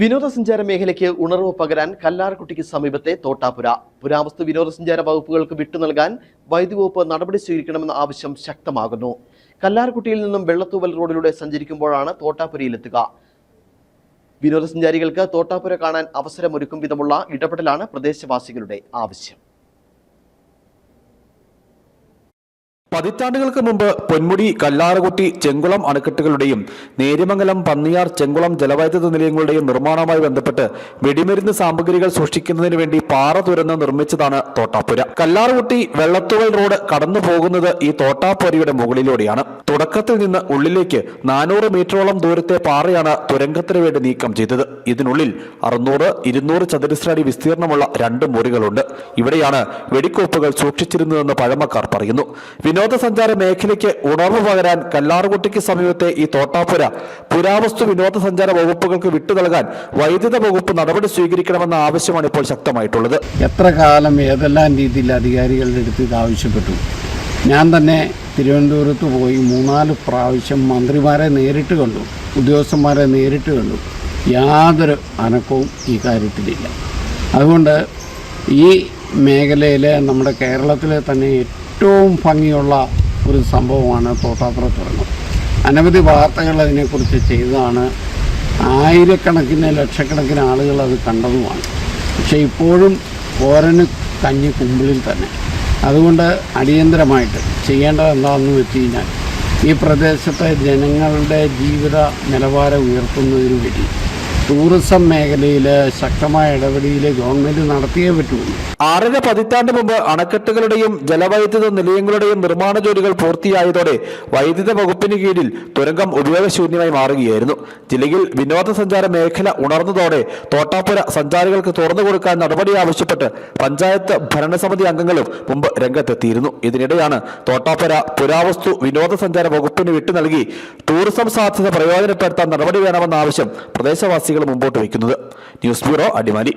വിനോദസഞ്ചാര മേഖലയ്ക്ക് ഉണർവ് പകരാൻ കല്ലാർകുട്ടിക്ക് സമീപത്തെ തോട്ടാപുര. പുരാവസ്തു വിനോദസഞ്ചാര വകുപ്പുകൾക്ക് വിട്ടു നൽകാൻ വൈദ്യുതി വകുപ്പ് നടപടി സ്വീകരിക്കണമെന്ന ആവശ്യം ശക്തമാകുന്നു. കല്ലാർകുട്ടിയിൽ നിന്നും വെള്ളത്തൂവൽ റോഡിലൂടെ സഞ്ചരിക്കുമ്പോഴാണ് തോട്ടാപുരയിലെത്തുക. വിനോദസഞ്ചാരികൾക്ക് തോട്ടാപുര കാണാൻ അവസരമൊരുക്കും വിധമുള്ള ഇടപെടലാണ് പ്രദേശവാസികളുടെ ആവശ്യം. പതിറ്റാണ്ടുകൾക്ക് മുമ്പ് പൊന്മുടി കല്ലാറുകുട്ടി ചെങ്കുളം അണക്കെട്ടുകളുടെയും നേര്യമംഗലം പന്നിയാർ ചെങ്കുളം ജലവൈദ്യുത നിലയങ്ങളുടെയും നിർമ്മാണവുമായി ബന്ധപ്പെട്ട് വെടിമരുന്ന് സാമഗ്രികൾ സൂക്ഷിക്കുന്നതിന് വേണ്ടി പാറ തുരന്ന് നിർമ്മിച്ചതാണ് തോട്ടാപ്പുര. കല്ലാറുകുട്ടി വെള്ളത്തുവൽ റോഡ് കടന്നു പോകുന്നത് ഈ തോട്ടാപ്പുരയുടെ മുകളിലൂടെയാണ്. തുടക്കത്തിൽ നിന്ന് ഉള്ളിലേക്ക് നാനൂറ് മീറ്ററോളം ദൂരത്തെ പാറയാണ് തുരങ്കത്തിന് വേണ്ടി നീക്കം ചെയ്തത്. ഇതിനുള്ളിൽ അറുന്നൂറ് ഇരുന്നൂറ് ചതുരശ്ര അടി വിസ്തീർണമുള്ള രണ്ട് മുറികളുണ്ട്. ഇവിടെയാണ് വെടിക്കോപ്പുകൾ സൂക്ഷിച്ചിരുന്നതെന്ന് പഴമക്കാർ പറയുന്നു. വിനോദസഞ്ചാര മേഖലയ്ക്ക് ഉണർവ് പകരാൻ കല്ലാറുകുട്ടിക്ക് സമീപത്തെ ഈ തോട്ടാപ്പുര പുരാവസ്തു വിനോദസഞ്ചാര വകുപ്പുകൾക്ക് വിട്ടു നൽകാൻ വൈദ്യുത വകുപ്പ് നടപടി സ്വീകരിക്കണമെന്ന ആവശ്യമാണ് ഇപ്പോൾ ശക്തമായിട്ടുള്ളത്. എത്ര കാലം ഏതെല്ലാം രീതിയിൽ അധികാരികളുടെ അടുത്ത് ഇത് ആവശ്യപ്പെട്ടു? ഞാൻ തന്നെ തിരുവനന്തപുരത്ത് പോയി മൂന്നാൽ പ്രാവശ്യം മന്ത്രിമാരെ നേരിട്ട് കണ്ടു ഉദ്യോഗസ്ഥന്മാരെ നേരിട്ട് കണ്ടു. യാതൊരു അനക്കവും ഈ കാര്യത്തിലില്ല. അതുകൊണ്ട് ഈ മേഖലയിലെ നമ്മുടെ കേരളത്തിലെ തന്നെ ഏറ്റവും ഭംഗിയുള്ള ഒരു സംഭവമാണ് തോട്ടാപ്പുറ തുറന്നത് അനവധി വാർത്തകൾ അതിനെക്കുറിച്ച് ചെയ്തതാണ്. ആയിരക്കണക്കിന് ലക്ഷക്കണക്കിന് ആളുകൾ അത് കണ്ടതുമാണ്. പക്ഷേ ഇപ്പോഴും ഓരന് കഞ്ഞി കുമ്പിളിൽ തന്നെ. അതുകൊണ്ട് അടിയന്തരമായിട്ട് ചെയ്യേണ്ടത് എന്താണെന്ന് വെച്ച് കഴിഞ്ഞാൽ ഈ പ്രദേശത്തെ ജനങ്ങളുടെ ജീവിത നിലവാരം ഉയർത്തുന്നതിന് വേണ്ടി ടൂറിസം മേഖലയിൽ ശക്തമായ ഇടപെടൽ ഗവൺമെന്റ് നടത്തിയേ പറ്റുള്ളൂ. ആറര പതിറ്റാണ്ട് മുമ്പ് അണക്കെട്ടുകളുടെയും ജലവൈദ്യുത നിലയങ്ങളുടെയും നിർമ്മാണ ജോലികൾ പൂർത്തിയായതോടെ വൈദ്യുത വകുപ്പിന് കീഴിൽ തുരങ്കം ഉപയോഗശൂന്യമായി മാറുകയായിരുന്നു. ജില്ലയിൽ വിനോദസഞ്ചാര മേഖല ഉണർന്നതോടെ തോട്ടാപ്പുര സഞ്ചാരികൾക്ക് തുറന്നു കൊടുക്കാൻ നടപടി ആവശ്യപ്പെട്ട് പഞ്ചായത്ത് ഭരണസമിതി അംഗങ്ങളും മുമ്പ് രംഗത്തെത്തിയിരുന്നു. ഇതിനിടെയാണ് തോട്ടാപ്പുര പുരാവസ്തു വിനോദസഞ്ചാര വകുപ്പിന് വിട്ടു നൽകി ടൂറിസം സാധ്യത പ്രയോജനപ്പെടുത്താൻ നടപടി വേണമെന്ന ആവശ്യം പ്രദേശവാസികൾ മുമ്പോട്ട് വയ്ക്കുന്നത്. News bureau Adimali.